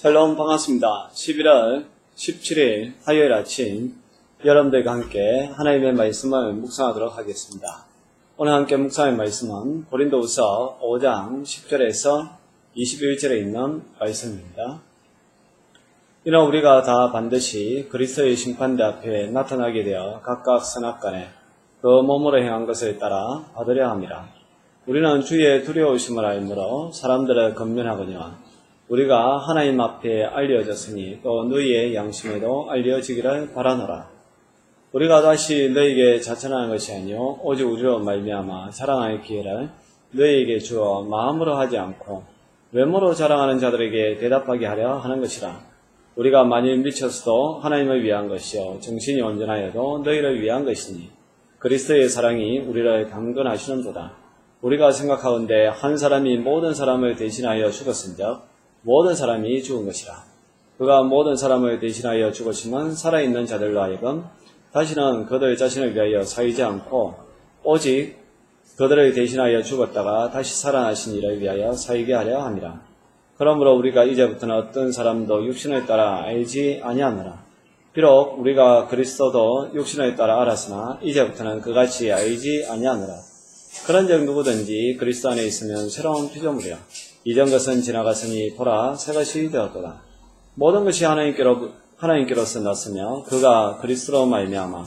샬롬 반갑습니다. 11월 17일 화요일 아침 여러분들과 함께 하나님의 말씀을 묵상하도록 하겠습니다. 오늘 함께 묵상할 말씀은 고린도후서 5장 10절에서 21절에 있는 말씀입니다. 이는 우리가 다 반드시 그리스도의 심판대 앞에 나타나게 되어 각각 선악간에 그 몸으로 행한 것을 따라 받으려 함이라. 우리는 주의 두려우심을 알므로 사람들을 건면하거니와 우리가 하나님 앞에 알려졌으니 또 너희의 양심에도 알려지기를 바라노라. 우리가 다시 너희에게 자천하는 것이 아니요 오직 우리로 말미암아 자랑할 기회를 너희에게 주어 마음으로 하지 않고 외모로 자랑하는 자들에게 대답하게 하려 하는 것이라. 우리가 만일 미쳤어도 하나님을 위한 것이요 정신이 온전하여도 너희를 위한 것이니 그리스도의 사랑이 우리를 강건하시는도다. 우리가 생각하건대 한 사람이 모든 사람을 대신하여 죽었은즉 모든 사람이 죽은 것이라. 그가 모든 사람을 대신하여 죽었지만 살아있는 자들로 하여금 다시는 그들 자신을 위하여 살지 않고 오직 그들을 대신하여 죽었다가 다시 살아나신 이를 위하여 살게 하려 함이라. 그러므로 우리가 이제부터는 어떤 사람도 육신을 따라 알지 아니하노라. 비록 우리가 그리스도도 육신을 따라 알았으나 이제부터는 그같이 알지 아니하노라. 그런즉 누구든지 그리스도 안에 있으면 새로운 피조물이야. 이전 것은 지나갔으니 보라 새 것이 되었도다. 모든 것이 하나님께로 하나님께로서 났으며 그가 그리스도로 말미암아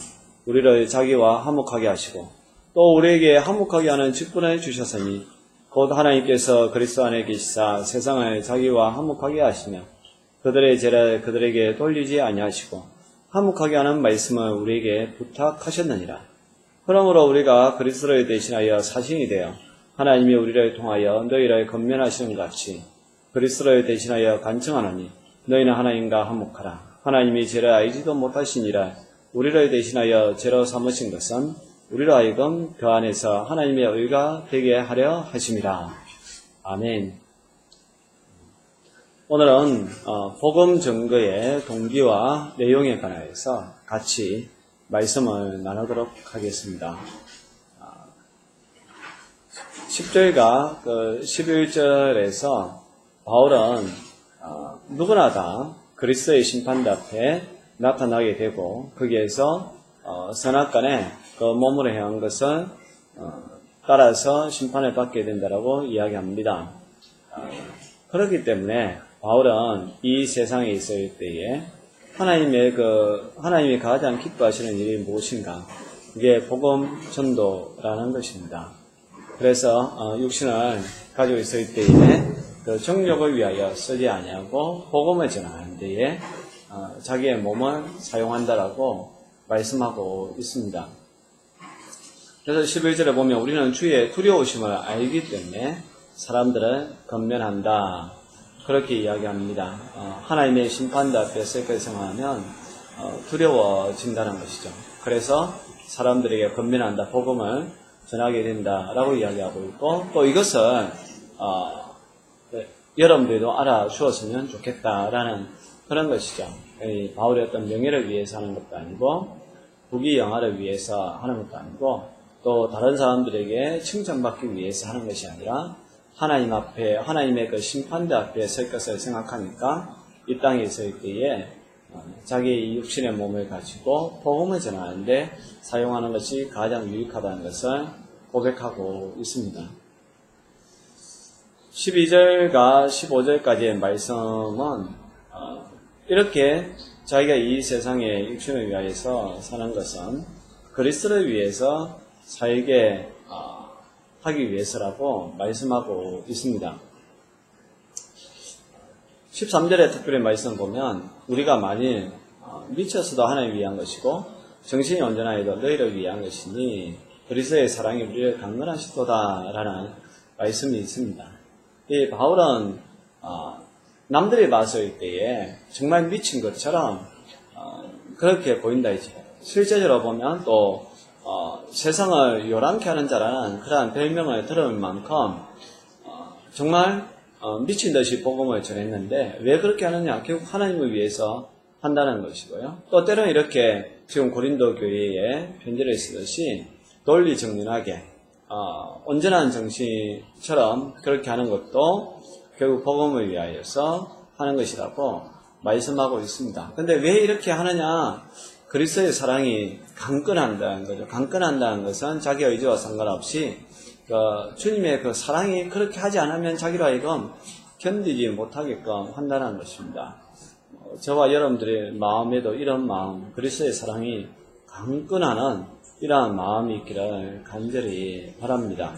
우리를 자기와 화목하게 하시고 또 우리에게 화목하게 하는 직분을 주셨으니 곧 하나님께서 그리스도 안에 계시사 세상을 자기와 화목하게 하시며 그들의 죄를 그들에게 돌리지 아니하시고 화목하게 하는 말씀을 우리에게 부탁하셨느니라. 그러므로 우리가 그리스도를 대신하여 사신이 되어 하나님이 우리를 통하여 너희를 건면하시는 것 같이 그리스도를 대신하여 간청하노니 너희는 하나님과 화목하라. 하나님이 죄를 알지도 못하시니라 우리를 대신하여 죄로 삼으신 것은 우리로 하여금 그 안에서 하나님의 의가 되게 하려 하심이라. 아멘. 오늘은 어, 복음 증거의 동기와 내용에 관하여서 같이 말씀을 나누도록 하겠습니다. 10절과 그 11절에서 바울은 어, 누구나 다 그리스도의 심판대 앞에 나타나게 되고 거기에서 어, 선악간에 그 몸으로 행한 것을 어, 따라서 심판을 받게 된다라고 이야기합니다. 어, 그렇기 때문에 바울은 이 세상에 있을 때에 하나님의 그 하나님이 가장 기뻐하시는 일이 무엇인가? 이게 복음 전도라는 것입니다. 그래서 어, 육신을 가지고 있을 때에 그 정력을 위하여 쓰지 아니하고 복음을 전하는 데에 어, 자기의 몸을 사용한다라고 말씀하고 있습니다. 그래서 11절에 보면 우리는 주의 두려우심을 알기 때문에 사람들을 건면한다. 그렇게 이야기합니다. 어, 하나님의 심판대 앞에 설걸 생각하면 두려워진다는 것이죠. 그래서 사람들에게 건면한다. 복음을 전하게 된다라고 이야기하고 있고 또 이것을 어, 여러분들도 알아주었으면 좋겠다라는 그런 것이죠. 바울의 어떤 명예를 위해서 하는 것도 아니고 부귀 영화를 위해서 하는 것도 아니고 또 다른 사람들에게 칭찬받기 위해서 하는 것이 아니라 하나님 앞에 하나님의 그 심판대 앞에 설 것을 생각하니까 이 땅에 있을 때에 어, 자기 육신의 몸을 가지고 복음을 전하는데 사용하는 것이 가장 유익하다는 것을 고백하고 있습니다. 12절과 15절까지의 말씀은 어, 이렇게 자기가 이 세상의 육신을 위하여서 사는 것은 그리스도를 위해서 살게 어, 하기 위해서라고 말씀하고 있습니다. 13절의 특별히 말씀 보면 우리가 만일 어, 미쳐서도 하나님 위한 것이고 정신이 온전하여도 너희를 위한 것이니 그리스도의 사랑이 우리를 강건하시도다라는 말씀이 있습니다. 이 바울은 어, 남들이 봤을 때에 정말 미친 것처럼 어, 그렇게 보인다 이제 실제적으로 보면 또 어, 세상을 요란케 하는 자라는 그러한 별명을 들을 만큼 정말 미친 듯이 복음을 전했는데 왜 그렇게 하느냐 결국 하나님을 위해서 한다는 것이고요. 또 때로는 이렇게 지금 고린도 교회에 편지를 쓰듯이 논리 정연하게 어, 온전한 정신처럼 그렇게 하는 것도 결국 복음을 위하여서 하는 것이라고 말씀하고 있습니다. 근데 왜 이렇게 하느냐? 그리스도의 사랑이 강건한다는 거죠. 강건한다는 것은 자기 의지와 상관없이 그 주님의 그 사랑이 그렇게 하지 않으면 자기로 하여금 견디지 못하게끔 한다는 것입니다. 어, 저와 여러분들의 마음에도 이런 마음, 그리스도의 사랑이 강건하는 이러한 마음이 있기를 간절히 바랍니다.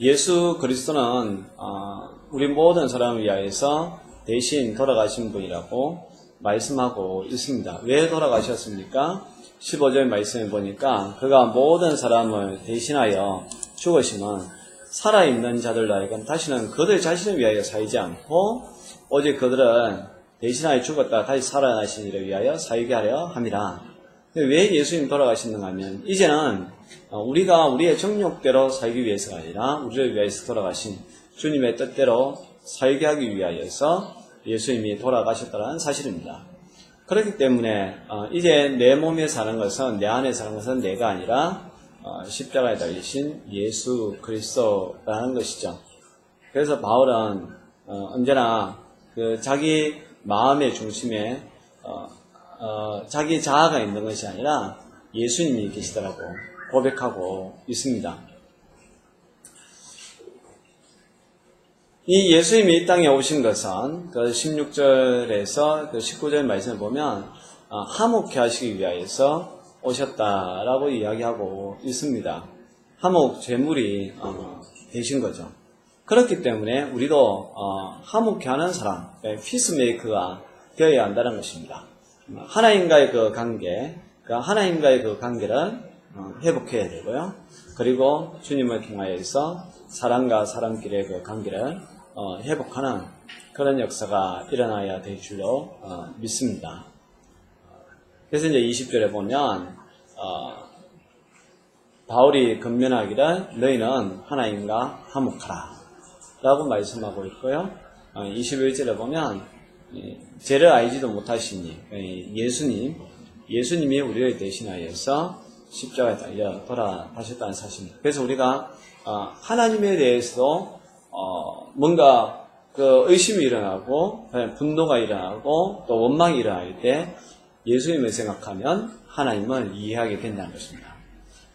예수 그리스도는 어, 우리 모든 사람을 위하여서 대신 돌아가신 분이라고 말씀하고 있습니다. 왜 돌아가셨습니까? 15절 말씀에 보니까 그가 모든 사람을 대신하여 죽으시면 살아있는 자들로 하여금 다시는 그들 자신을 위하여 살지 않고 오직 그들은 대신하여 죽었다 다시 살아나신 이를 위하여 살게 하려 함이라. 왜 예수님 돌아가시는가 하면 이제는 우리가 우리의 정욕대로 살기 위해서가 아니라 우리를 위해서 돌아가신 주님의 뜻대로 살게 하기 위하여서 예수님이 돌아가셨다는 사실입니다. 그렇기 때문에 어, 이제 내 몸에 사는 것은 내 안에 사는 것은 내가 아니라 어, 십자가에 달리신 예수 그리스도라는 것이죠. 그래서 바울은 어, 언제나 그 자기 마음의 중심에 자기 자아가 있는 것이 아니라 예수님이 계시더라고 고백하고 있습니다. 이 예수님이 이 땅에 오신 것은 그 16절에서 그 19절 말씀을 보면 어, 화목케 하시기 위하여서 오셨다라고 이야기하고 있습니다. 화목 제물이 어, 되신 거죠. 그렇기 때문에 우리도 어, 화목케 하는 사람, 피스메이크가 되어야 한다는 것입니다. 하나님과의 그 관계, 그 하나님과의 그 관계를 회복해야 되고요. 그리고 주님을 통하여서 사람과 사람끼리의 그 관계를 어, 회복하는 그런 역사가 일어나야 될 줄로 어, 믿습니다. 그래서 이제 20절에 보면 어, 바울이 건면하기를 너희는 하나님과 화목하라 라고 말씀하고 있고요. 21절에 보면 죄를 알지도 못하시니 예수님 예수님이 우리를 대신하여서 십자가에 달려 돌아가셨다는 사실입니다. 그래서 우리가 하나님에 대해서도 어, 뭔가 그 의심이 일어나고 분노가 일어나고 또 원망이 일어날 때 예수님을 생각하면 하나님을 이해하게 된다는 것입니다.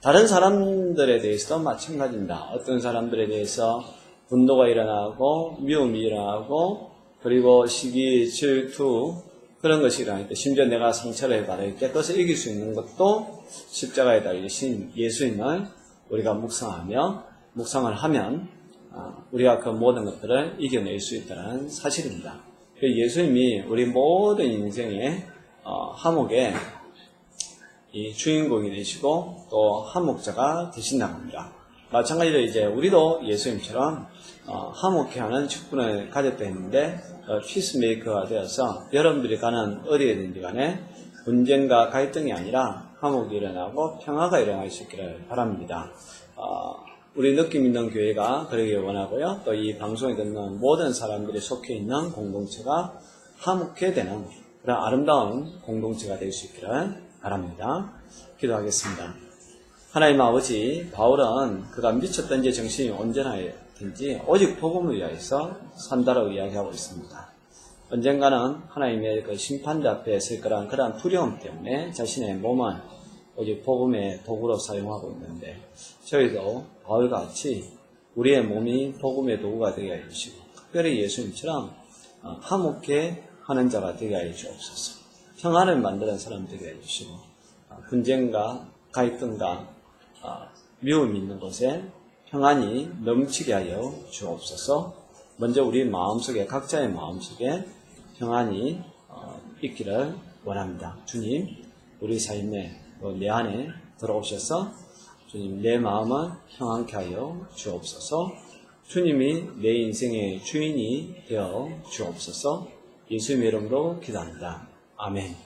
다른 사람들에 대해서도 마찬가지입니다. 어떤 사람들에 대해서 분노가 일어나고 미움이 일어나고 그리고 시기, 질투 그런 것이 일어날 때 심지어 내가 상처를 받을 때 그것을 이길 수 있는 것도 십자가에 달리신 예수님을 우리가 묵상하며 묵상을 하면 아, 우리가 그 모든 것들을 이겨낼 수 있다는 사실입니다. 그 예수님이 우리 모든 인생의 어, 화목의 주인공이 되시고 또 한목자가 되신다고 합니다. 마찬가지로 이제 우리도 예수님처럼 어, 화목해 하는 직분을 가졌다 했는데 어, 피스메이커가 되어서 여러분들이 가는 어디에든지 간에 분쟁과 갈등이 아니라 화목이 일어나고 평화가 일어날 수 있기를 바랍니다. 우리 느낌 있는 교회가 그러길 원하고요. 또 이 방송에 듣는 모든 사람들이 속해 있는 공동체가 화목해 되는 그런 아름다운 공동체가 될 수 있기를 바랍니다. 기도하겠습니다. 하나님 아버지, 바울은 그가 미쳤던지 정신이 온전하든지 오직 복음을 위하여서 산다라고 이야기하고 있습니다. 언젠가는 하나님의 그 심판대 앞에 설 거란 그러한 두려움 때문에 자신의 몸을 오직 복음의 도구로 사용하고 있는데 저희도 바울과 같이 우리의 몸이 복음의 도구가 되게 해주시고 특별히 예수님처럼 어, 화목해 하는 자가 되게 해 주옵소서. 평안을 만드는 사람 되게 해주시고 어, 분쟁과 갈등과 어, 미움이 있는 곳에 평안이 넘치게 하여 주옵소서. 먼저 우리 마음속에 각자의 마음속에 평안이 있기를 원합니다. 주님, 우리 삶에 내 안에 들어오셔서 주님 내 마음을 평안케 하여 주옵소서. 주님이 내 인생의 주인이 되어 주옵소서. 예수님의 이름으로 기도합니다. 아멘.